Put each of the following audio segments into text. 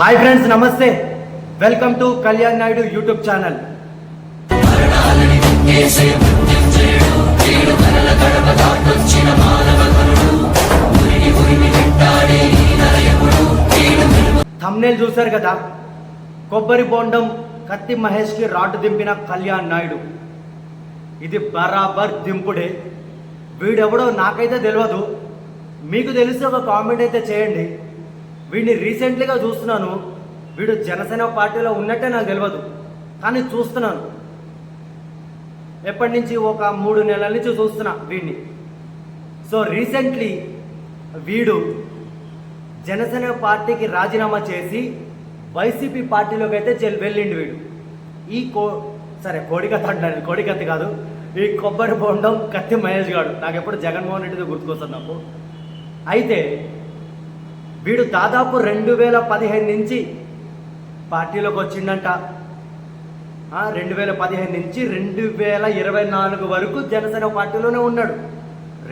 Hi friends నమస్తే. Welcome to Kalyan Naidu YouTube channel. Thumbnail చూశారు కదా? కొబ్బరి బోండం కత్తి మహేష్కి రాడ్డు దింపిన కళ్యాణ్ నాయుడు. ఇది బరాబర్ దింపుడే. వీడెవడో నాకైతే తెలియదు మీకు తెలిసి ఒక కామెంట్ అయితే చేయండి. వీడిని రీసెంట్లీగా చూస్తున్నాను. వీడు జనసేన పార్టీలో ఉన్నట్టే నాకు తెలియదు కానీ చూస్తున్నాను. ఎప్పటి నుంచి? ఒక మూడు నెలల నుంచి చూస్తున్నా వీడిని. సో రీసెంట్లీ వీడు జనసేన పార్టీకి రాజీనామా చేసి వైసీపీ పార్టీలోకి అయితే చెల్ వెళ్ళిండు వీడు. ఈ కో సరే కోడికత్త అంటాను కోడికత్తి కాదు. ఈ కొబ్బరి బొండం కత్తి మహేష్ గాడు. నాకు ఎప్పుడు జగన్మోహన్ రెడ్డితో గుర్తుకొస్తుంది నాకు. అయితే వీడు దాదాపు రెండు వేల పదిహేను నుంచి పార్టీలోకి వచ్చిండంట. రెండు వేల పదిహేను నుంచి రెండు వేల ఇరవై నాలుగు వరకు జనసేన పార్టీలోనే ఉన్నాడు.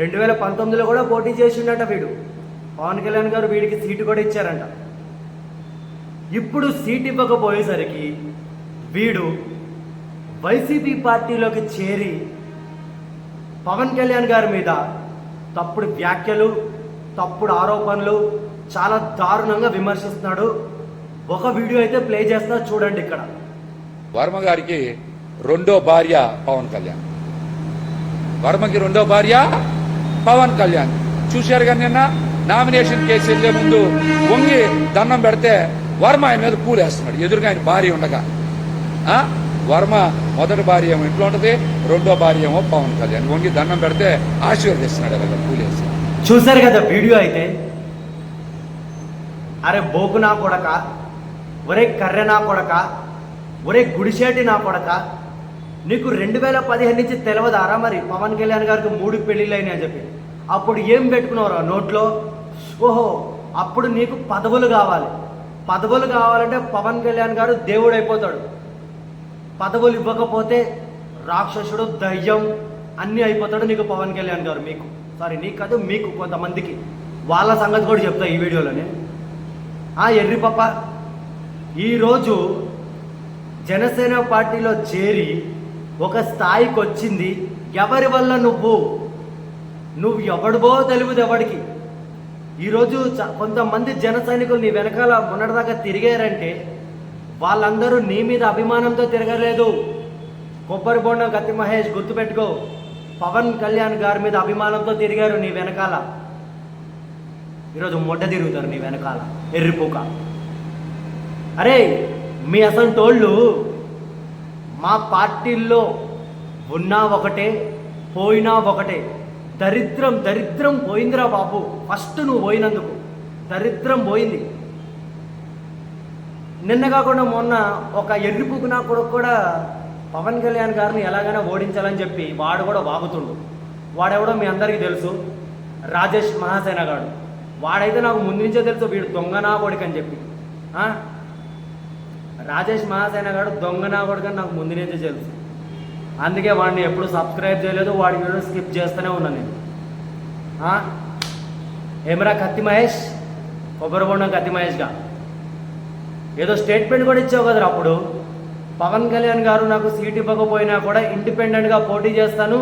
రెండు వేల పంతొమ్మిదిలో కూడా పోటీ చేసిండట వీడు. పవన్ కళ్యాణ్ గారు వీడికి సీటు కూడా ఇచ్చారంట. ఇప్పుడు సీట్ ఇవ్వకపోయేసరికి వీడు వైసీపీ పార్టీలోకి చేరి పవన్ కళ్యాణ్ గారి మీద తప్పుడు వ్యాఖ్యలు తప్పుడు ఆరోపణలు చాలా దారుణంగా విమర్శిస్తున్నాడు. ఒక వీడియో అయితే ప్లే చేస్తా చూడండి ఇక్కడ. వర్మ గారికి రెండో భార్య పవన్ కళ్యాణ్. వర్మకి రెండో భార్య పవన్ కళ్యాణ్. చూశారు కానీ నిన్న నామినేషన్ కేసు వెళ్ళే ముందు వంగి దండం పెడితే వర్మ ఆయన మీద పూలేస్తున్నాడు ఎదురుగా ఆయన భార్య ఉండగా. ఆ? వర్మ మొదటి భార్య ఏమో ఇంట్లో ఉంటది రెండో భార్య ఏమో పవన్ కళ్యాణ్. వంగి దండం పెడితే ఆశీర్వదిస్తున్నాడు అలాగ పూలేసి చూశారు కదా వీడియో అయితే? అరే బోకు నా కొడక ఒరే కర్రె నా కొడక ఒరే గుడిసేటి నా కొడక నీకు రెండు వేల పదిహేను నుంచి తెలవదారా మరి? పవన్ కళ్యాణ్ గారికి మూడు పెళ్ళిళ్ళు అయినాయి అని చెప్పి. అప్పుడు ఏం పెట్టుకున్నావురా నోట్లో? ఓహో అప్పుడు నీకు పదవులు కావాలి. పదవులు కావాలంటే పవన్ కళ్యాణ్ గారు దేవుడు అయిపోతాడు. పదవులు ఇవ్వకపోతే రాక్షసుడు దయ్యం అన్నీ అయిపోతాడు నీకు పవన్ కళ్యాణ్ గారు మీకు. సారీ నీకు కాదు మీకు కొంతమందికి. వాళ్ళ సంగతి కూడా చెప్తా ఈ వీడియోలోనే. ఆ ఎర్రి పప్ప ఈరోజు జనసేన పార్టీలో చేరి ఒక స్థాయికి వచ్చింది. ఎవరి వల్ల నువ్వు? నువ్వు ఎవడిబో తెలియదు ఎవడికి. ఈరోజు కొంతమంది జన సైనికులు నీ వెనకాల మొన్నటిదాకా తిరిగారంటే వాళ్ళందరూ నీ మీద అభిమానంతో తిరగలేదు. కొబ్బరి బొండం కత్తి మహేష్ గుర్తుపెట్టుకో. పవన్ కళ్యాణ్ గారి మీద అభిమానంతో తిరిగారు నీ వెనకాల. ఈరోజు మొడ్డ తిరుగుతారు నీ వెనకాల ఎర్రిపూక అరే మీ అసంటోళ్ళు మా పార్టీల్లో ఉన్నా ఒకటే పోయినా ఒకటే. దరిద్రం దరిద్రం పోయిందిరా బాబు. ఫస్ట్ నువ్వు పోయినందుకు. దరిద్రం పోయింది. నిన్న కాకుండా మొన్న ఒక ఎర్రిపుకు నా కొడుకు కూడా పవన్ కళ్యాణ్ గారిని ఎలాగైనా ఓడించాలని చెప్పి వాడు కూడా వాగుతుండు. వాడెవడో మీ అందరికీ తెలుసు. రాజేష్ మహాసేన గారు వాడైతే నాకు ముందు నుంచే తెలుసు వీడు దొంగనా కొడుకు అని చెప్పి. రాజేష్ మహాసేన గాడు దొంగనా కొడుకు అని నాకు ముందు నుంచే తెలుసు. అందుకే వాడిని ఎప్పుడు సబ్స్క్రైబ్ చేయలేదు వాడి వీడియో స్కిప్ చేస్తూనే ఉన్నాను నేను. ఏమరా కత్తి మహేష్? కొబ్బరి బొండం కత్తి మహేష్గా? ఏదో స్టేట్మెంట్ కూడా ఇచ్చావు కదా అప్పుడు? పవన్ కళ్యాణ్ గారు నాకు సీట్ ఇవ్వకపోయినా కూడా ఇండిపెండెంట్గా పోటీ చేస్తాను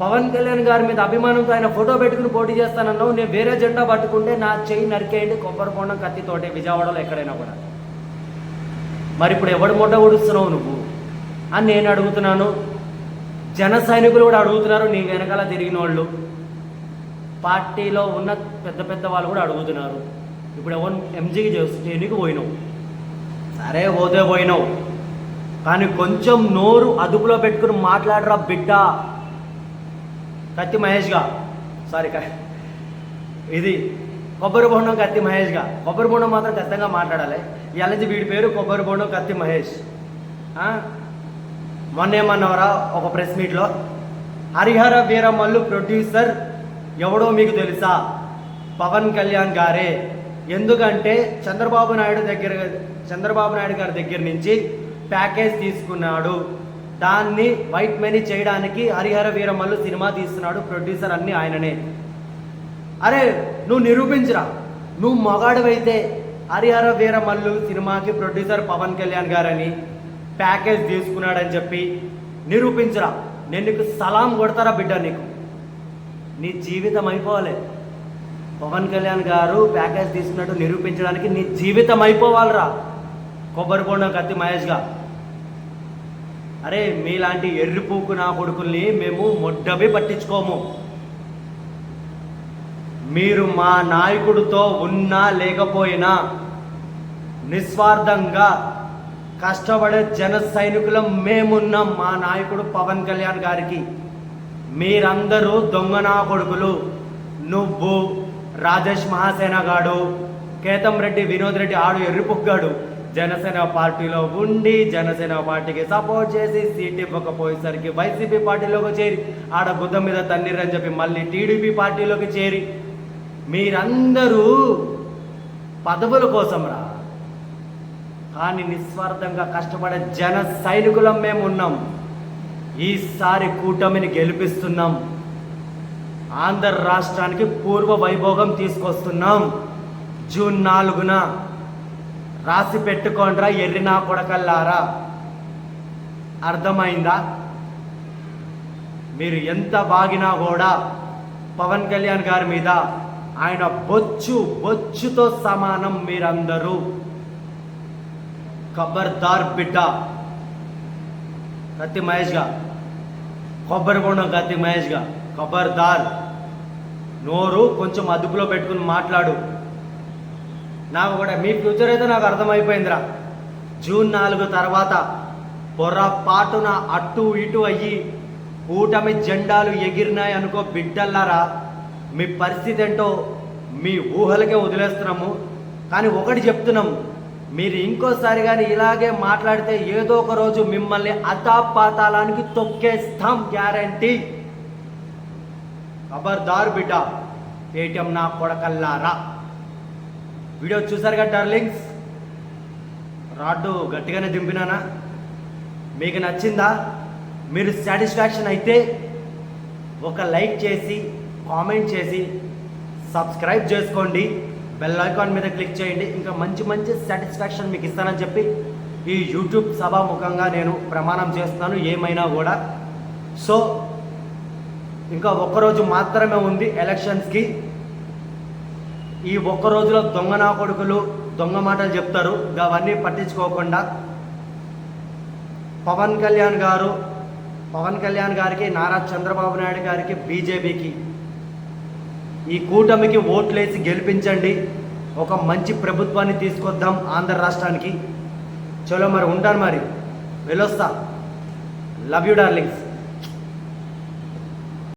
పవన్ కళ్యాణ్ గారి మీద అభిమానంతో ఆయన ఫోటో పెట్టుకుని పోటీ చేస్తానన్నావు. నేను వేరే జెండా పట్టుకుంటే నా చెయ్యి నరికేయండి. కొబ్బరి బొండం కత్తితోటే విజయవాడలో ఎక్కడైనా కూడా. మరి ఇప్పుడు ఎవడు మొట్ట ఊడుస్తున్నావు నువ్వు? అని నేను అడుగుతున్నాను. జన సైనికులు కూడా అడుగుతున్నారు. నీ వెనకాల తిరిగిన వాళ్ళు పార్టీలో ఉన్న పెద్ద పెద్ద వాళ్ళు కూడా అడుగుతున్నారు. ఇప్పుడు ఎవరు ఎంజీకి చేస్తే పోయినావు. సరే పోతే పోయినావు. కానీ కొంచెం నోరు అదుపులో పెట్టుకుని మాట్లాడరా బిడ్డ? కత్తి మహేష్గా సారీ క- ఇది కొబ్బరి బొండం కత్తి మహేష్గా కొబ్బరి బొండం మాత్రం ఖచ్చితంగా మాట్లాడాలి. ఇవాళ నుంచి వీడి పేరు కొబ్బరి బొండం కత్తి మహేష్. మొన్న ఏమన్నవరా ఒక ప్రెస్ మీట్లో హరిహర వీరమల్లు ప్రొడ్యూసర్ ఎవడో మీకు తెలుసా? పవన్ కళ్యాణ్ గారే. ఎందుకంటే చంద్రబాబు నాయుడు దగ్గర చంద్రబాబు నాయుడు గారి దగ్గర నుంచి ప్యాకేజ్ తీసుకున్నాడు. దాన్ని వైట్ మనీ చేయడానికి హరిహర వీరమల్లు సినిమా తీస్తున్నాడు ప్రొడ్యూసర్ అన్ని ఆయననే. అరే నువ్వు నిరూపించరా. నువ్వు మగాడివైతే హరిహర వీరమల్లు సినిమాకి ప్రొడ్యూసర్ పవన్ కళ్యాణ్ గారని ప్యాకేజ్ తీసుకున్నాడని చెప్పి నిరూపించరా. నేను నీకు సలాం కొడతారా బిడ్డ నీకు? నీ జీవితం అయిపోవాలి. పవన్ కళ్యాణ్ గారు ప్యాకేజ్ తీసుకున్నట్టు నిరూపించడానికి నీ జీవితం అయిపోవాలిరా. కొబ్బరి బొండం కత్తి మహేష్గా. అరే మీలాంటి ఎర్రిపూకు నా కొడుకుల్ని మేము మొడ్డబి పట్టించుకోము. మీరు మా నాయకుడితో ఉన్నా లేకపోయినా నిస్వార్థంగా కష్టపడే జన సైనికులం మేమున్నాం మా నాయకుడు పవన్ కళ్యాణ్ గారికి. మీరందరూ దొంగ నా కొడుకులు. నువ్వు రాజేష్ మహాసేన గాడు కేతం రెడ్డి వినోద్ రెడ్డి ఆడు ఎర్రిపుగ్గాడు. జనసేన పార్టీలో ఉండి జనసేన పార్టీకి సపోర్ట్ చేసి సీట్ ఇవ్వకపోయేసరికి వైసీపీ పార్టీలోకి చేరి ఆడ గుద్ద మీద తన్నీరని చెప్పి మళ్ళీ టీడీపీ పార్టీలోకి చేరి. మీరందరూ పదవుల కోసం రా. కానీ నిస్వార్థంగా కష్టపడే జన సైనికులం మేము ఉన్నాం. ఈసారి కూటమిని గెలిపిస్తున్నాం. ఆంధ్ర రాష్ట్రానికి పూర్వ వైభోగం తీసుకొస్తున్నాం. జూన్ నాలుగున రాసి పెట్టుకోండ్రా ఎర్రినా కొడకల్లారా. అర్థమైందా? మీరు ఎంత బాగినా కూడా పవన్ కళ్యాణ్ గారి మీద ఆయన బొచ్చు బొచ్చుతో సమానం మీరందరూ. ఖబర్దార్ బిడ్డ. కత్తి మహేష్గా కొబ్బరి బొండం కత్తి మహేష్గా ఖబర్దార్ నోరు కొంచెం అదుపులో పెట్టుకుని మాట్లాడు. నాకు కూడా మీ ఫ్యూచర్ అయితే నాకు అర్థమైపోయిందిరా. జూన్ నాలుగు తర్వాత పొరపాటున అటు ఇటు అయ్యి కూటమి జెండాలు ఎగిరినాయి అనుకో బిడ్డల్లారా మీ పరిస్థితి ఏంటో మీ ఊహలకే వదిలేస్తున్నాము. కానీ ఒకటి చెప్తున్నాము మీరు ఇంకోసారి కానీ ఇలాగే మాట్లాడితే ఏదో ఒక రోజు మిమ్మల్ని అతాపాతాలానికి తొక్కేస్తాం గ్యారంటీ. ఖబర్దారు బిడ్డ ఏటీఎం నా కొడకల్లారా. వీడియో చూసారుగా కదా డార్లింగ్స్? రాడ్డు గట్టిగానే దింపినానా? మీకు నచ్చిందా? మీరు సాటిస్ఫాక్షన్ అయితే ఒక లైక్ చేసి కామెంట్ చేసి సబ్స్క్రైబ్ చేసుకోండి. బెల్ ఐకాన్ మీద క్లిక్ చేయండి. ఇంకా మంచి మంచి సాటిస్ఫాక్షన్ మీకు ఇస్తానని చెప్పి ఈ యూట్యూబ్ సభాముఖంగా నేను ప్రమాణం చేస్తున్నాను ఏమైనా కూడా. సో ఇంకా ఒక్కరోజు మాత్రమే ఉంది ఎలక్షన్స్కి. ఈ ఒక్క రోజులో దొంగ నా కొడుకులు దొంగ మాటలు చెప్తారు. అవన్నీ పట్టించుకోకుండా పవన్ కళ్యాణ్ గారు పవన్ కళ్యాణ్ గారికి నారా చంద్రబాబు నాయుడు గారికి బీజేపీకి ఈ కూటమికి ఓట్లేసి గెలిపించండి. ఒక మంచి ప్రభుత్వాన్ని తీసుకొద్దాం ఆంధ్ర రాష్ట్రానికి. చలో మరి ఉంటాను మరి. వెళ్ళొస్తా. Love you darlings